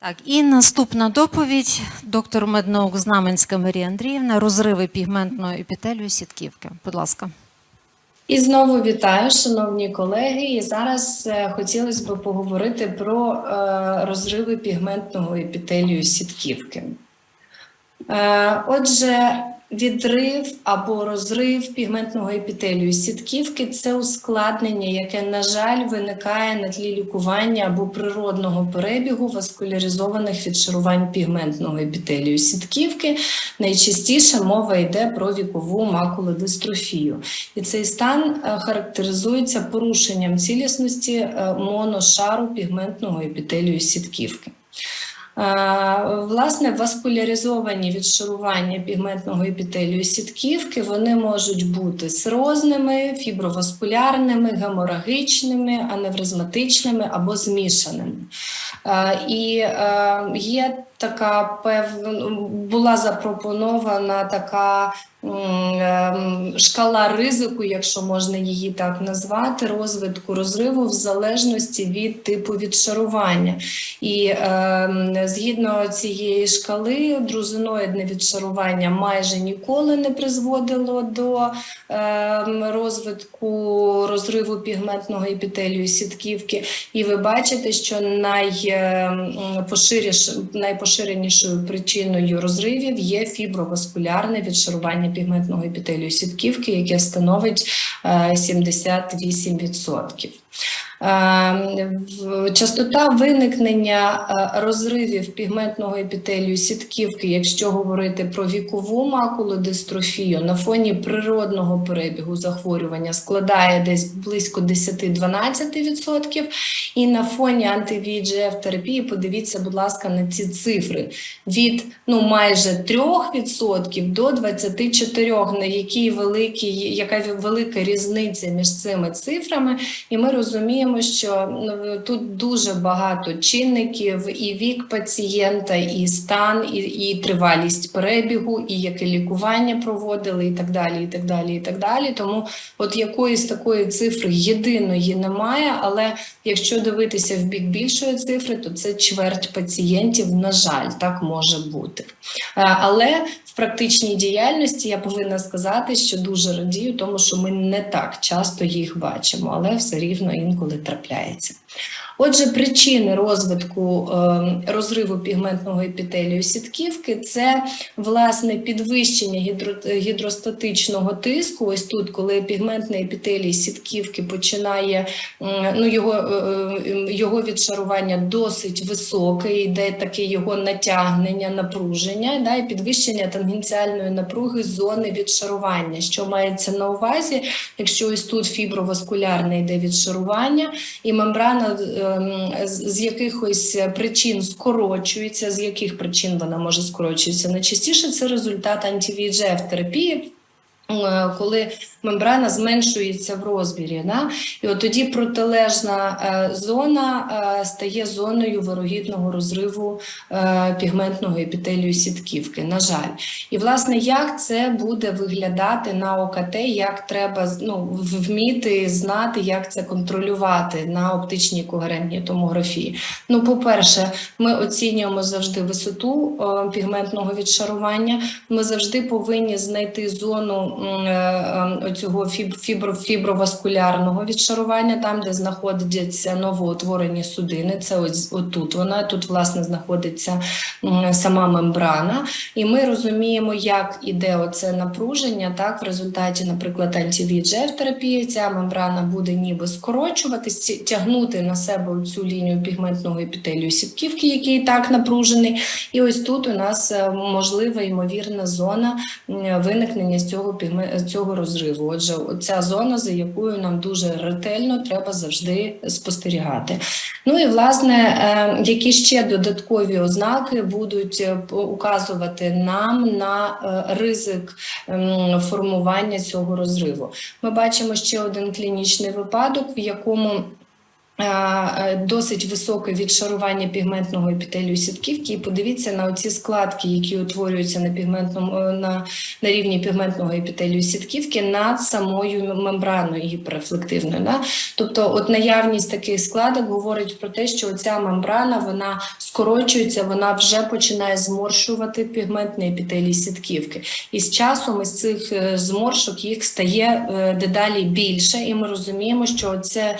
Так, і наступна доповідь доктор меднаук Знаменська Марія Андріївна, розриви пігментної епітелію сітківки. Будь ласка. І знову вітаю, шановні колеги. І зараз е, хотілося б поговорити про е, розриви пігментного епітелію сітківки. Е, Отже, відрив або розрив пігментного епітелію сітківки це ускладнення, яке, на жаль, виникає на тлі лікування або природного перебігу васкуляризованих відшарувань пігментного епітелію сітківки. Найчастіше мова йде про вікову макулодистрофію. І цей стан е, характеризується порушенням цілісності е, моношару пігментного епітелію сітківки. Власне, васкуляризовані відшарування пігментного епітелію сітківки вони можуть бути срозними, фіброваскулярними, геморагічними, аневризматичними або змішаними. І е, є така певна була запропонована така ем, шкала ризику, якщо можна її так назвати, розвитку розриву в залежності від типу відшарування. І е, згідно цієї шкали, друзиноїдне відшарування майже ніколи не призводило до е, розвитку розриву пігментного епітелію сітківки. І ви бачите, що найпоширіш- найпоширенішою причиною розривів є фіброваскулярне відшарування пігментного епітелію сітківки, яке становить е, 78%. Е, в- Частота виникнення е, розривів пігментного епітелію сітківки, якщо говорити про вікову макулодистрофію, на фоні природного перебігу захворювання складає десь близько 10-12%. І на фоні антивіджеф терапії подивіться, будь ласка, на ці цифри від ну майже 3% до 24%, на якій великий, яка велика різниця між цими цифрами. І ми розуміємо, що ну, тут дуже багато чинників, і вік пацієнта, і стан, і, і тривалість перебігу, і яке лікування проводили, і так далі. І так далі, і так далі. Тому, от якоїсь такої цифри єдиної немає. Але якщо дивитися в бік більшої цифри, то це чверть пацієнтів. На жаль, так може бути. Е, Але практичній діяльності я повинна сказати, що дуже радію, тому що ми не так часто їх бачимо, але все рівно інколи трапляється. Отже, причини розвитку е, розриву пігментного епітелію сітківки це власне підвищення гідро, гідростатичного тиску. Ось тут, коли пігментний епітелій сітківки починає ну, його, е, е, його відшарування досить високе, йде таке його натягнення, напруження, да, і підвищення тангенціальної напруги зони відшарування. Що мається на увазі, якщо ось тут фіброваскулярне йде відшарування, і мембрана ем, з з якихось причин скорочується. З яких причин вона може скорочуватися? Найчастіше це результат антивіджеф терапії. Е, Коли мембрана зменшується в розмірі, да? і от тоді протилежна е, зона е, стає зоною вирогідного розриву пігментного епітелію сітківки. На жаль, і власне, як це буде виглядати на ОКТ, як треба ну, вміти знати, як це контролювати на оптичній когерентній томографії. Ну, по-перше, ми оцінюємо завжди висоту пігментного відшарування. Ми завжди повинні знайти зону цього фібро, фіброваскулярного відшарування, там, де знаходяться новоутворені судини. Це ось отут вона тут, власне, знаходиться сама мембрана. І ми розуміємо, як іде оце напруження. Так, в результаті, наприклад, антивіджеф терапії ця мембрана буде ніби скорочуватись, тягнути на себе цю лінію пігментного епітелію сітківки, який так напружений. І ось тут у нас е, можлива ймовірна зона виникнення з цього пігме- з цього розриву. Отже, ця зона, за якою нам дуже ретельно треба завжди спостерігати. Ну і власне, е, які ще додаткові ознаки будуть е, указувати нам на е, ризик ем, формування цього розриву. Ми бачимо ще один клінічний випадок, в якому досить високе відшарування пігментного епітелію сітківки. І подивіться на оці складки, які утворюються на пігментному е, на, на рівні пігментного епітелію сітківки над самою мембраною гіперрефлективною. Да? Тобто, от наявність таких складок говорить про те, що ця мембрана вона скорочується, вона вже починає зморшувати пігментний епітелій сітківки. І з часом із цих е, зморшок їх стає е, дедалі більше, і ми розуміємо, що це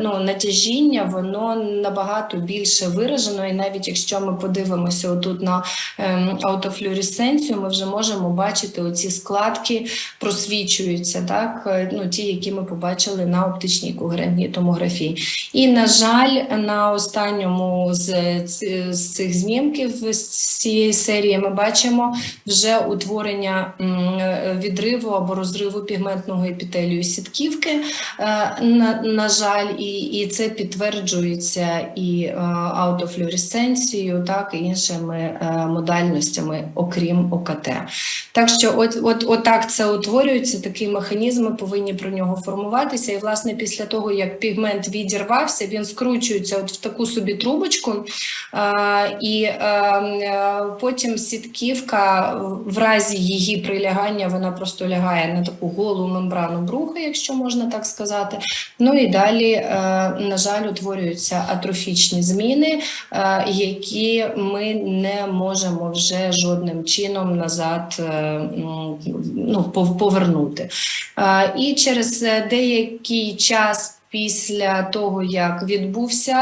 ну, натяжіння, воно набагато більше виражено. І навіть якщо ми подивимося отут на ем, аутофлюоресценцію, ми вже можемо бачити оці складки просвічуються, так е, ну ті, які ми побачили на оптичній когерентній томографії. І на жаль, на останньому з, з цих знімків з цієї серії ми бачимо вже утворення е, відриву або розриву пігментного епітелію сітківки. Е, На, на жаль, і, і це підтверджується і е, аутофлюоресценцією, так і іншими е, модальностями, окрім ОКТ. Так що, от, от, от так це утворюється, такий механізм, ми повинні про нього формуватися. І, власне, після того, як пігмент відірвався, він скручується от в таку собі трубочку, е, і потім сітківка, в разі її прилягання, вона просто лягає на таку голу мембрану бруха, якщо можна так сказати. Ну і далі, на жаль, утворюються атрофічні зміни, е, які ми не можемо вже жодним чином назад е, ну, повернути. Е, І через деякий час. Після того, як відбувся,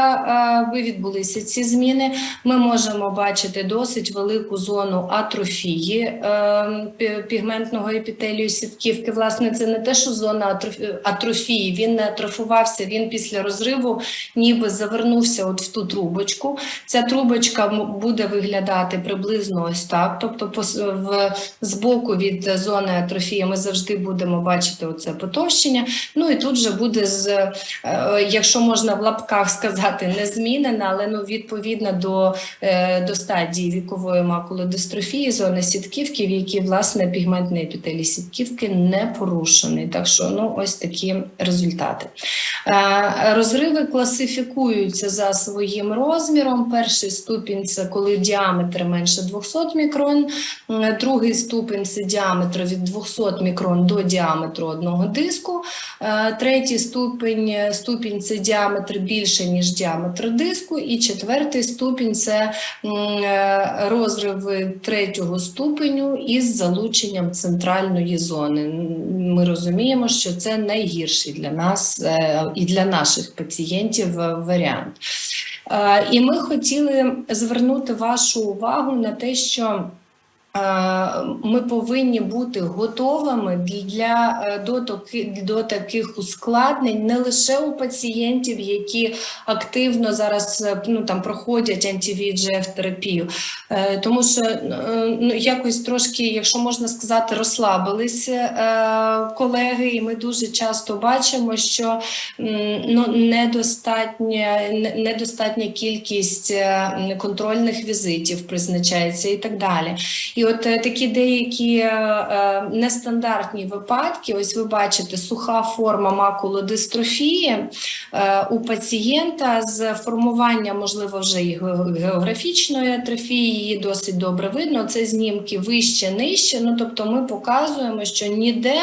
е, відбулися ці зміни, ми можемо бачити досить велику зону атрофії е, пігментного епітелію сітківки. Власне, це не те, що зона атрофі- атрофії. Він не атрофувався. Він після розриву ніби завернувся от в ту трубочку. Ця трубочка буде виглядати приблизно ось так. Тобто, в збоку від зони атрофії ми завжди будемо бачити оце потовщення. Ну і тут же буде з, якщо можна в лапках сказати, не змінена, але ну відповідно до, е, до стадії вікової макулодистрофії, зони сітківки, в якій власне пігментний епітелій сітківки не порушений. Так що ну ось такі результати. Е, Розриви класифікуються за своїм розміром. Перший ступінь це коли діаметр менше 200 мікрон, другий ступінь це діаметр від 200 мікрон до діаметру одного диску. Е, Третій ступінь, ступінь це діаметр більше, ніж діаметр диску. І четвертий ступінь це е, розриви третього ступеню із залученням центральної зони. Ми розуміємо, що це найгірший для нас е, і для наших пацієнтів е, варіант. І ми хотіли звернути вашу увагу на те, що ми повинні бути готовими для е, до, таки, до таких ускладнень не лише у пацієнтів, які активно зараз е, ну, там, проходять антивіджеф терапію, Е, тому що е, ну, якось трошки, якщо можна сказати, розслабилися е, колеги, і ми дуже часто бачимо, що ну, недостатня, недостатня кількість е, контрольних візитів призначається і так далі. І от е, такі деякі е, е, нестандартні випадки, ось ви бачите, суха форма макулодистрофії у пацієнта з формуванням, можливо, вже і географічної атрофії, її досить добре видно. Це знімки вище, нижче. Ну тобто, ми показуємо, що ніде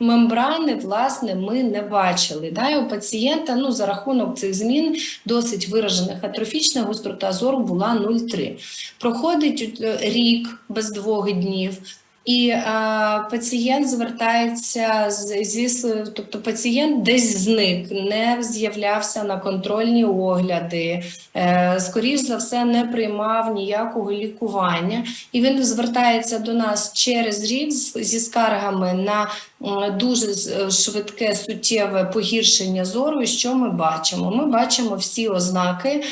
мембрани, власне, ми не бачили. Да? І у пацієнта ну, за рахунок цих змін досить виражених атрофічна гострота зору була 0,3. Проходить рік без двох днів. І е, пацієнт звертається з, зі тобто пацієнт десь зник, не з'являвся на контрольні огляди, е, скоріш за все, не приймав ніякого лікування, і він звертається до нас через рік зі скаргами на дуже е, швидке суттєве погіршення зору. І що ми бачимо? Ми бачимо всі ознаки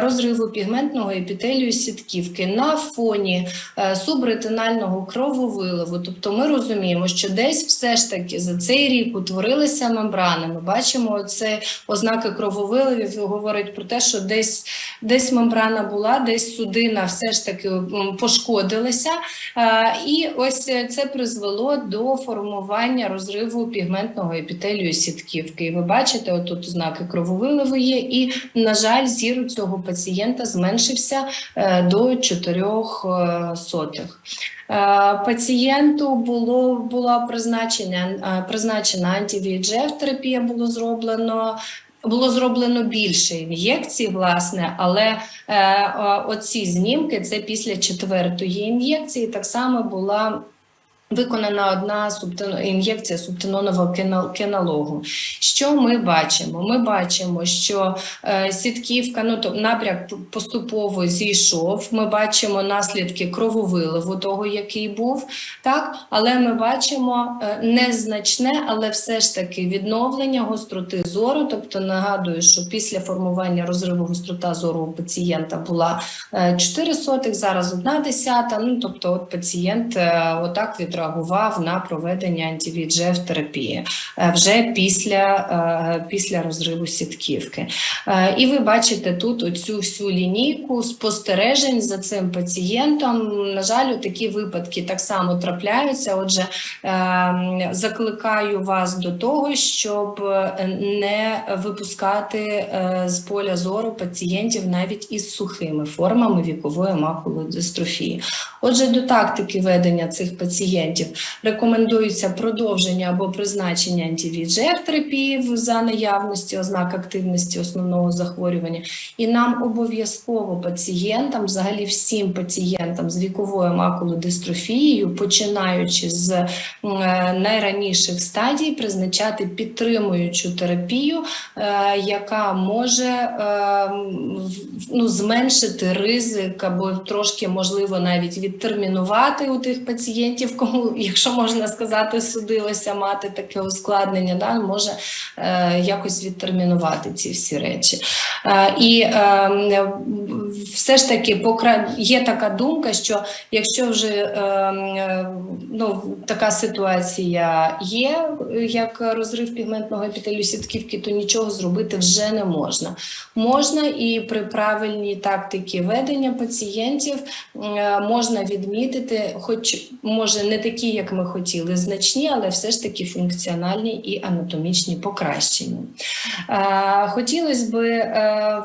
розриву пігментного епітелію сітківки на фоні е, субретинального крововиливу. Тобто ми розуміємо, що десь все ж таки за цей рік утворилися мембрани. Ми бачимо це ознаки крововиливів, говорить про те, що десь, десь мембрана була, десь судина все ж таки пошкодилася. Е, І ось це призвело до формування розриву пігментного епітелію сітківки. І ви бачите, отут ознаки крововиливу є, і, на жаль, зір у цього пацієнта зменшився е, до 4 е, сотих. Е, Пацієнту було була призначення е, призначена антивіджеф терапія було зроблено. Було зроблено більше ін'єкцій, власне, але е, оці знімки це після четвертої ін'єкції. Так само була виконана одна ін'єкція субтенонового кеналогу. Що ми бачимо? Ми бачимо, що е, сітківка, ну то напряк поступово зійшов. Ми бачимо наслідки крововиливу, того, який був, так, але ми бачимо е, незначне, але все ж таки відновлення гостроти зору. Тобто нагадую, що після формування розриву гострота зору у пацієнта була е, 4 сотих, зараз 1 десята. Ну тобто, от пацієнт е, отак відреагував на проведення антивіджеф терапії е, вже після, е, після розриву сітківки. Е, І ви бачите тут оцю всю лінійку спостережень за цим пацієнтом. На жаль, такі випадки так само трапляються. Отже, закликаю вас до того, щоб не випускати з поля зору пацієнтів навіть із сухими формами вікової макулодистрофії. Отже, до тактики ведення цих пацієнтів рекомендується продовження або призначення антивіджеф терапії за наявності ознак активності основного захворювання. І нам обов'язково пацієнтам, взагалі всім пацієнтам з віковою макулодистрофією, починаючи з найраніших стадій, призначати підтримуючу терапію, е, яка може е, ну, зменшити ризик або трошки можливо навіть відтермінувати у тих пацієнтів, кому, якщо можна сказати, судилося мати таке ускладнення, да, може е, якось відтермінувати ці всі речі. Е, і е, все ж таки покра... є така думка, що якщо вже е, е, ну, така ситуація є, як розрив пігментного епітелію сітківки, то нічого зробити вже не можна. Можна і при правильній тактиці ведення пацієнтів е, можна відмітити, хоч може не такі, як ми хотіли, значні, але все ж таки функціональні і анатомічні покращення. Е, Хотілося б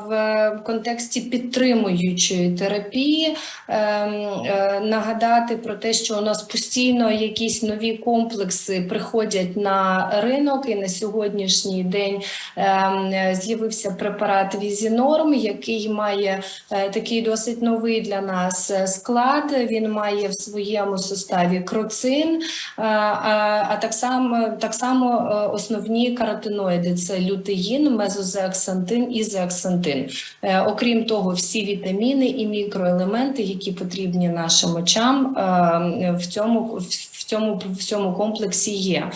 в контексті підтримуючої терапії е, е, нагадати про те, що у нас постійно якісь нові комплекси приходять на ринок, і на сьогоднішній день е, з'явився препарат Візінорм, який має е, такий досить новий для нас е, склад. Він має в своєму составі кроцин, е, а, а так само, так само е, основні каротиноїди це лютеїн, мезозеаксантин і зеаксантин. Е, Окрім того, всі вітаміни і мікроелементи, які потрібні нашим очам, в цьому в цьому в цьому комплексі є.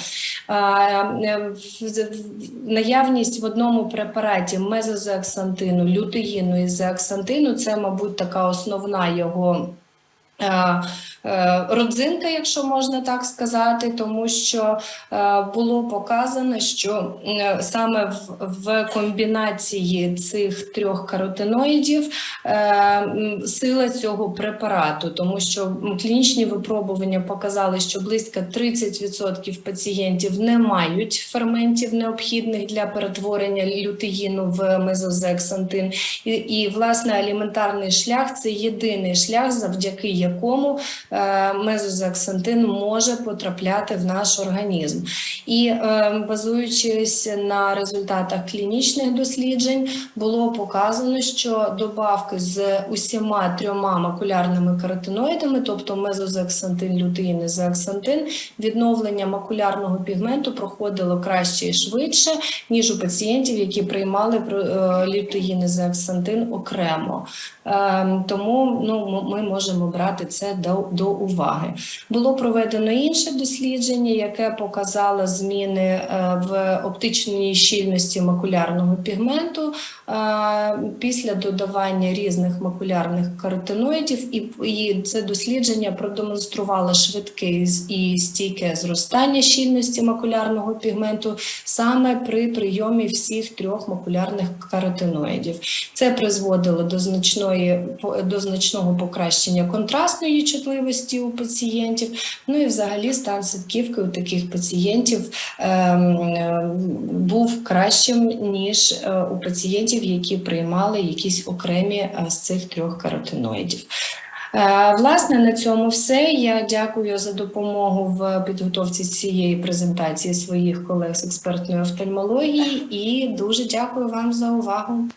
Наявність в одному препараті мезозеаксантину, лютеїну і зеаксантину це, мабуть, така основна його. Е, е, Родзинка, якщо можна так сказати, тому що е, було показано, що саме в, комбінації цих трьох каротиноїдів сила цього препарату, тому що клінічні випробування показали, що близько 30% пацієнтів не мають ферментів необхідних для перетворення лютеїну в мезозексантин. І, і власне аліментарний шлях це єдиний шлях, завдяки якому е, мезозексантин може потрапляти в наш організм. І е, базуючись на результатах клінічних досліджень, було показано, що добавки з усіма трьома макулярними каротиноїдами, тобто мезозексантин, лютеїн і зеаксантин, відновлення макулярного пігменту проходило краще і швидше, ніж у пацієнтів, які приймали е, лютеїн і зеаксантин окремо. Е, Тому ну, ми можемо брати брати це до, до уваги. Було проведено інше дослідження, яке показало зміни е, в оптичній щільності макулярного пігменту е, після додавання різних макулярних каротиноїдів, і, це дослідження продемонструвало швидке і стійке зростання щільності макулярного пігменту саме при прийомі всіх трьох макулярних каротиноїдів. Це призводило до значної до значного покращення контрастної чутливості у пацієнтів. Ну і взагалі стан сітківки у таких пацієнтів ем, ем, був кращим ніж е, у пацієнтів, які приймали якісь окремі е, з цих трьох каротиноїдів. Е, Власне, на цьому все. Я дякую за допомогу в підготовці цієї презентації своїх колег з експертної офтальмології і дуже дякую вам за увагу.